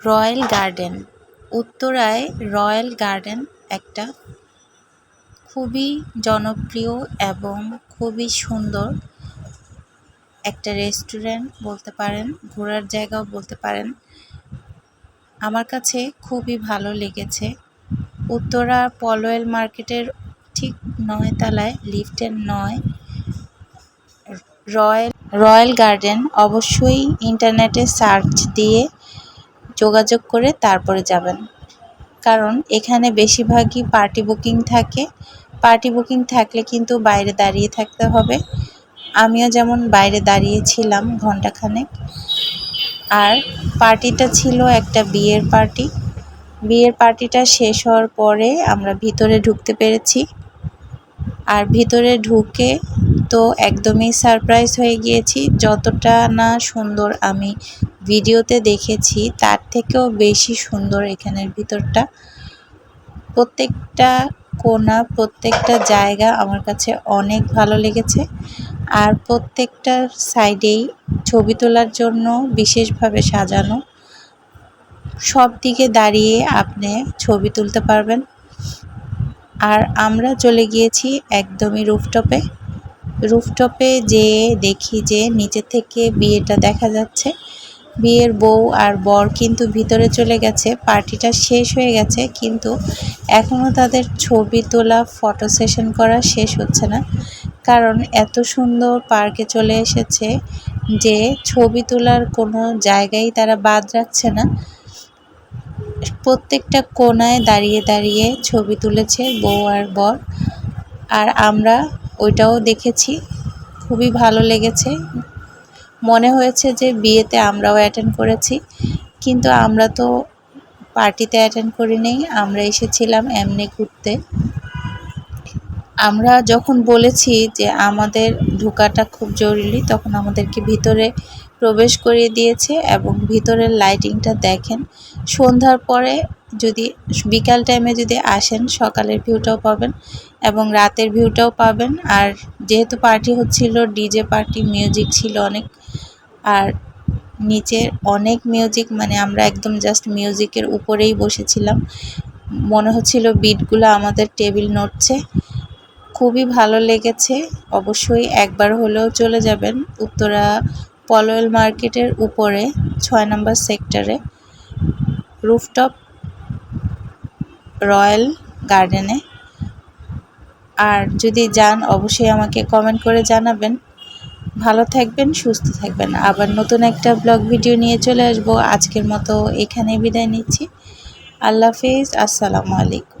Royal garden. উত্তরায় royal garden একটা খুবই জনপ্রিয় এবং খুবই সুন্দর একটা রেস্টুরেন্ট বলতে পারেন, ঘোরার জায়গাও বলতে পারেন। আমার কাছে খুবই ভালো লেগেছে। উত্তরা পলয়েল মার্কেটের ঠিক নয় তালায়, লিফটের নয়, রয়্যাল রয়্যাল গার্ডেন অবশ্যই ইন্টারনেটে সার্চ দিয়ে যোগাযোগ করে তারপরে যাবেন। কারণ এখানে বেশিরভাগই পার্টি বুকিং থাকে। পার্টি বুকিং থাকলে কিন্তু বাইরে দাঁড়িয়ে থাকতে হবে। আমিও যেমন বাইরে দাঁড়িয়েছিলাম ঘন্টাখানেক আর পার্টিটা ছিল একটা বিয়ের পার্টি বিয়ের পার্টিটা শেষ হওয়ার পরে আমরা ভিতরে ঢুকতে পেরেছি। আর ভিতরে ঢুকে তো একদমই সারপ্রাইজ হয়ে গিয়েছি। যতটা না সুন্দর আমি ভিডিওতে দেখেছি, তার থেকেও বেশি সুন্দর এখানের ভিতরটা। প্রত্যেকটা কোনা, প্রত্যেকটা জায়গা আমার কাছে অনেক ভালো লেগেছে। আর প্রত্যেকটা সাইডেই ছবি তোলার জন্য বিশেষভাবে সাজানো। সব দিকে দাঁড়িয়ে আপনি ছবি তুলতে পারবেন। আর আমরা চলে গিয়েছি একদমই রুফটপে। রুফটপে যেয়ে দেখি যে নিচে থেকে বিয়েটা দেখা যাচ্ছে। বিয়ের বউ আর বর কিন্তু ভিতরে চলে গেছে, পার্টিটা শেষ হয়ে গেছে, কিন্তু এখনও তাদের ছবি তোলা, ফটো সেশন করা শেষ হচ্ছে না। কারণ এত সুন্দর পার্কে চলে এসেছে যে ছবি তোলার কোনো জায়গায় তারা বাদ রাখছে না। প্রত্যেকটা কোনায় দাঁড়িয়ে দাঁড়িয়ে ছবি তুলেছে বউ আর বর। আর আমরা ওইটাও দেখেছি, খুবই ভালো লেগেছে। মনে হয়েছে যে বিয়েতে আমরাও অ্যাটেন্ড করেছি, কিন্তু আমরা তো পার্টিতে অ্যাটেন্ড করি নেই আমরা এসেছিলাম এমনি ঘুরতে। আমরা যখন বলেছি যে আমাদের ঢোকাটা খুব জরুরি, তখন আমাদেরকে ভিতরে প্রবেশ করিয়ে দিয়েছে এবং ভিতরের লাইটিংটা দেখেন। সন্ধ্যার পরে যদি বিকাল টাইমে যদি আসেন, সকালের ভিউটাও পাবেন এবং রাতের ভিউটাও পাবেন। আর যেহেতু পার্টি হচ্ছিল ডিজে পার্টি মিউজিক ছিল অনেক, আর নিচে অনেক মিউজিক মানে আমরা একদম জাস্ট মিউজিকের উপরেই বসেছিলাম। মনে হচ্ছিল বিটগুলো আমাদের টেবিল নড়ছে। খুবই ভালো লেগেছে। অবশ্যই একবার হলেও চলে যাবেন উত্তরা পলোয়েল মার্কেটের উপরে, ছয় নম্বর সেক্টরে রুফটপ রয়্যাল গার্ডেনে। আর যদি যান, অবশ্যই আমাকে কমেন্ট করে জানাবেন। ভালো থাকবেন, সুস্থ থাকবেন। আবার নতুন একটা ব্লগ ভিডিও নিয়ে চলে আসব। আজকের মতো এখানে বিদায় নিচ্ছি। আল্লাহ হাফিজ, আসসালামু আলাইকুম।